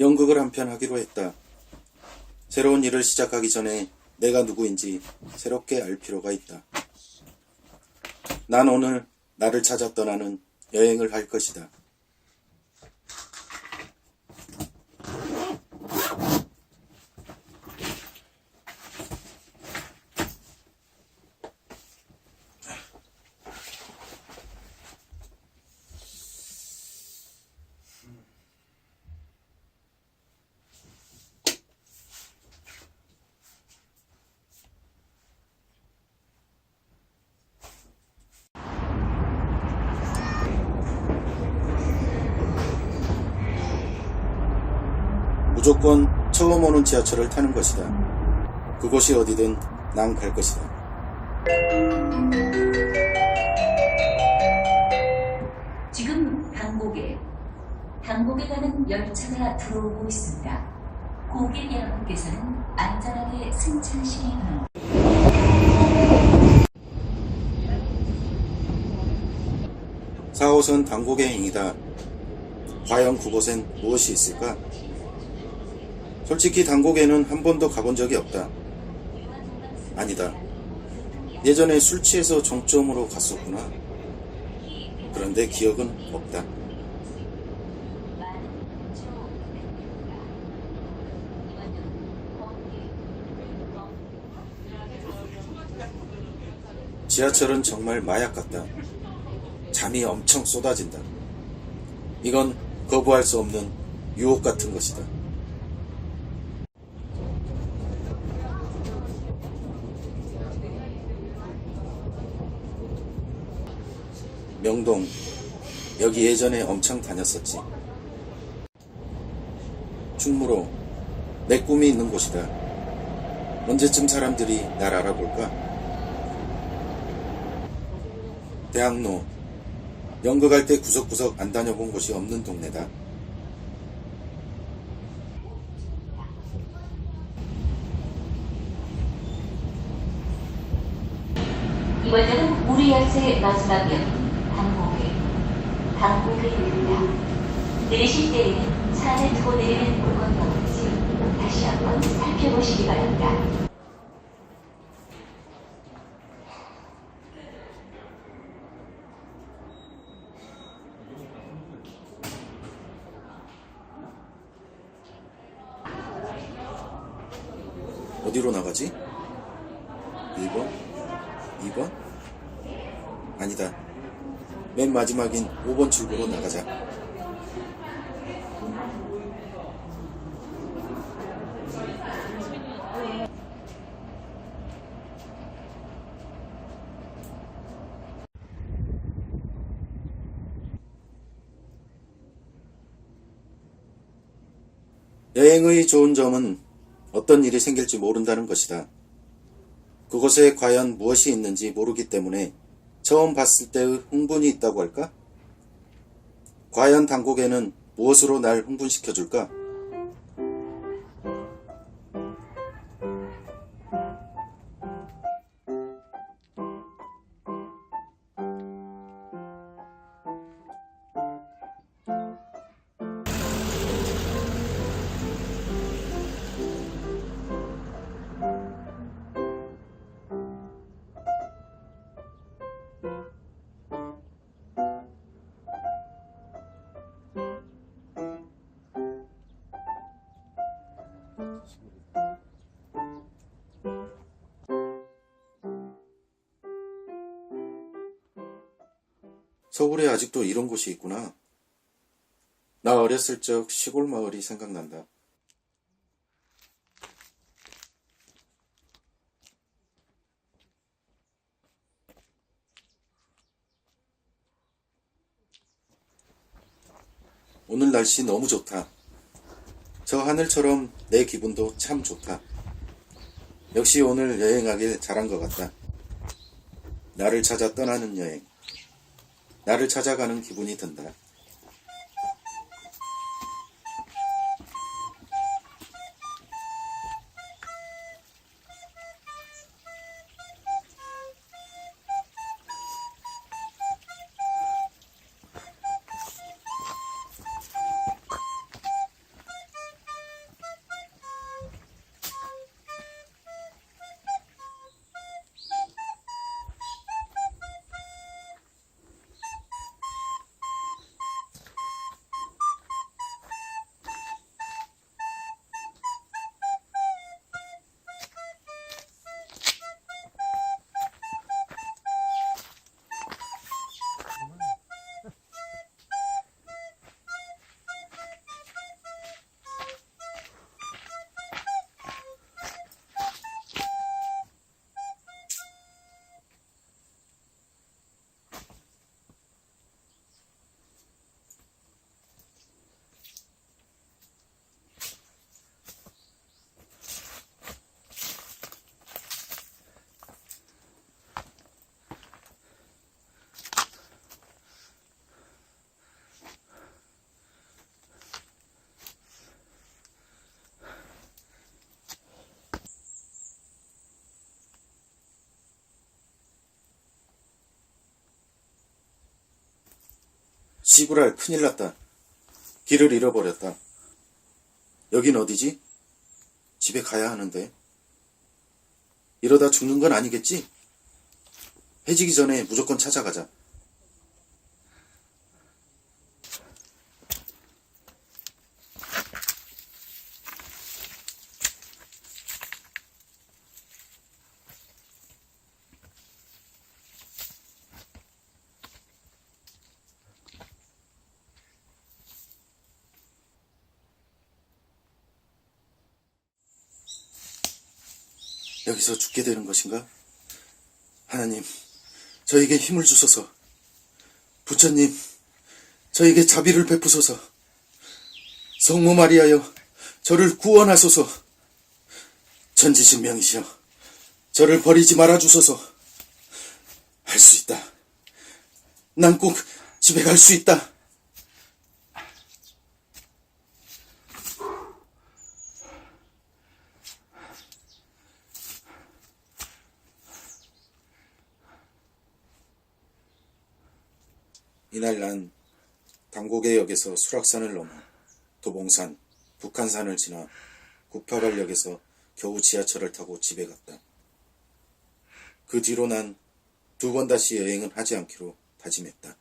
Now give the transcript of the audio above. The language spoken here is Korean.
연극을 한 편 하기로 했다. 새로운 일을 시작하기 전에 내가 누구인지 새롭게 알 필요가 있다. 난 오늘 나를 찾아 떠나는 여행을 할 것이다. 무조건 처음 오는 지하철을 타는 것이다. 그곳이 어디든 난 갈 것이다. 지금 당곡에 당곡에 가는 열차가 들어오고 있습니다. 고객 여러분께서는 안전하게 승차하시기 바랍니다. 4호선 당곡의 행이다. 과연 그곳엔 무엇이 있을까? 솔직히 당곡에는 한 번도 가본 적이 없다. 아니다. 예전에 술 취해서 정점으로 갔었구나. 그런데 기억은 없다. 지하철은 정말 마약 같다. 잠이 엄청 쏟아진다. 이건 거부할 수 없는 유혹 같은 것이다. 명동. 여기 예전에 엄청 다녔었지. 충무로. 내 꿈이 있는 곳이다. 언제쯤 사람들이 날 알아볼까? 대학로. 연극 할 때 구석구석 안 다녀본 곳이 없는 동네다. 이번에는 우리 열차의 마지막 역 당곡에 이릅니다. 내리실 때에는 차 안에 두고 내리는 물건이 없는지 다시 한번 살펴보시기 바랍니다. 어디로 나가지? 1번? 2번? 아니다. 맨 마지막인 5번 출구로 나가자. 여행의 좋은 점은 어떤 일이 생길지 모른다는 것이다. 그곳에 과연 무엇이 있는지 모르기 때문에 처음 봤을 때의 흥분이 있다고 할까? 과연 당국에는 무엇으로 날 흥분시켜줄까? 서울에 아직도 이런 곳이 있구나. 나 어렸을 적 시골 마을이 생각난다. 오늘 날씨 너무 좋다. 저 하늘처럼 내 기분도 참 좋다. 역시 오늘 여행하길 잘한 것 같다. 나를 찾아 떠나는 여행. 나를 찾아가는 기분이 든다. 시부랄 큰일 났다. 길을 잃어버렸다. 여긴 어디지? 집에 가야 하는데. 이러다 죽는 건 아니겠지? 해지기 전에 무조건 찾아가자. 여기서 죽게 되는 것인가? 하나님, 저에게 힘을 주소서. 부처님, 저에게 자비를 베푸소서. 성모 마리아여, 저를 구원하소서. 천지신명이시여, 저를 버리지 말아 주소서. 할 수 있다. 난 꼭 집에 갈 수 있다. 이날 난 당고개역에서 수락산을 넘어 도봉산, 북한산을 지나 구파발역에서 겨우 지하철을 타고 집에 갔다. 그 뒤로 난 두 번 다시 여행은 하지 않기로 다짐했다.